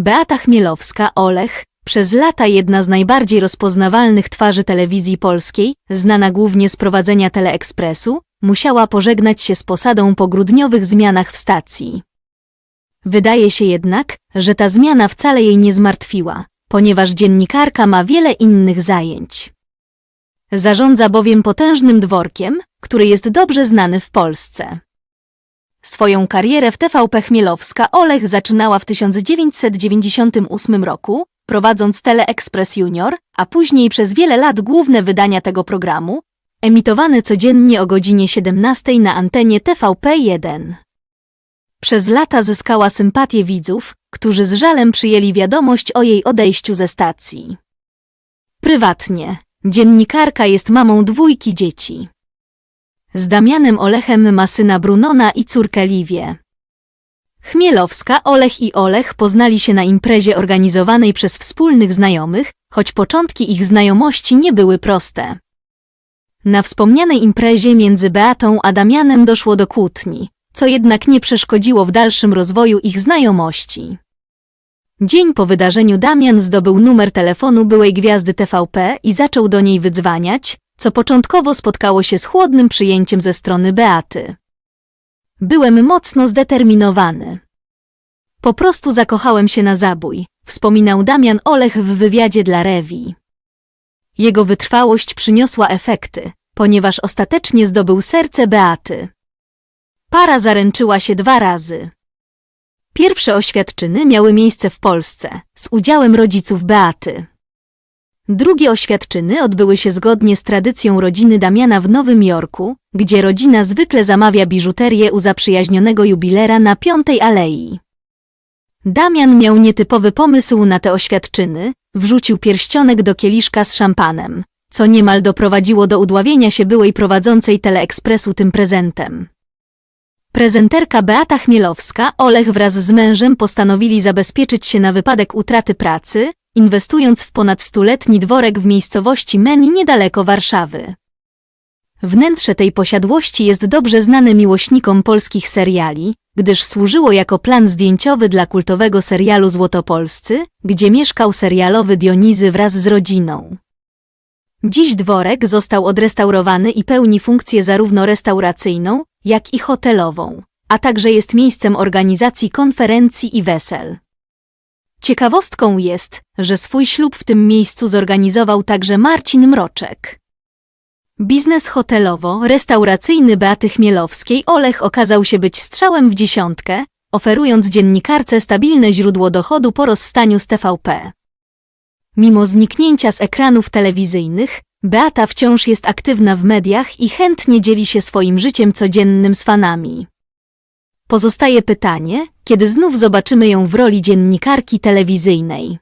Beata Chmielowska, Olech, przez lata jedna z najbardziej rozpoznawalnych twarzy telewizji polskiej, znana głównie z prowadzenia Teleekspresu, musiała pożegnać się z posadą po grudniowych zmianach w stacji. Wydaje się jednak, że ta zmiana wcale jej nie zmartwiła, ponieważ dziennikarka ma wiele innych zajęć. Zarządza bowiem potężnym dworkiem, który jest dobrze znany w Polsce. Swoją karierę w TVP Chmielowska Olech zaczynała w 1998 roku, prowadząc Teleexpress Junior, a później przez wiele lat główne wydania tego programu, emitowane codziennie o godzinie 17 na antenie TVP1. Przez lata zyskała sympatię widzów, którzy z żalem przyjęli wiadomość o jej odejściu ze stacji. Prywatnie, dziennikarka jest mamą dwójki dzieci. Z Damianem Olechem ma syna Brunona i córkę Liwię. Chmielowska, Olech i Olech poznali się na imprezie organizowanej przez wspólnych znajomych, choć początki ich znajomości nie były proste. Na wspomnianej imprezie między Beatą a Damianem doszło do kłótni, co jednak nie przeszkodziło w dalszym rozwoju ich znajomości. Dzień po wydarzeniu Damian zdobył numer telefonu byłej gwiazdy TVP i zaczął do niej wydzwaniać, co początkowo spotkało się z chłodnym przyjęciem ze strony Beaty. Byłem mocno zdeterminowany. Po prostu zakochałem się na zabój, wspominał Damian Olech w wywiadzie dla Rewi. Jego wytrwałość przyniosła efekty, ponieważ ostatecznie zdobył serce Beaty. Para zaręczyła się dwa razy. Pierwsze oświadczyny miały miejsce w Polsce, z udziałem rodziców Beaty. Drugie oświadczyny odbyły się zgodnie z tradycją rodziny Damiana w Nowym Jorku, gdzie rodzina zwykle zamawia biżuterię u zaprzyjaźnionego jubilera na Piątej Alei. Damian miał nietypowy pomysł na te oświadczyny, wrzucił pierścionek do kieliszka z szampanem, co niemal doprowadziło do udławienia się byłej prowadzącej Teleekspresu tym prezentem. Prezenterka Beata Chmielowska, Olech wraz z mężem postanowili zabezpieczyć się na wypadek utraty pracy, inwestując w ponad stuletni dworek w miejscowości Meni niedaleko Warszawy. Wnętrze tej posiadłości jest dobrze znane miłośnikom polskich seriali, gdyż służyło jako plan zdjęciowy dla kultowego serialu Złotopolscy, gdzie mieszkał serialowy Dionizy wraz z rodziną. Dziś dworek został odrestaurowany i pełni funkcję zarówno restauracyjną, jak i hotelową, a także jest miejscem organizacji konferencji i wesel. Ciekawostką jest, że swój ślub w tym miejscu zorganizował także Marcin Mroczek. Biznes hotelowo-restauracyjny Beaty Chmielowskiej Olech okazał się być strzałem w dziesiątkę, oferując dziennikarce stabilne źródło dochodu po rozstaniu z TVP. Mimo zniknięcia z ekranów telewizyjnych, Beata wciąż jest aktywna w mediach i chętnie dzieli się swoim życiem codziennym z fanami. Pozostaje pytanie, kiedy znów zobaczymy ją w roli dziennikarki telewizyjnej.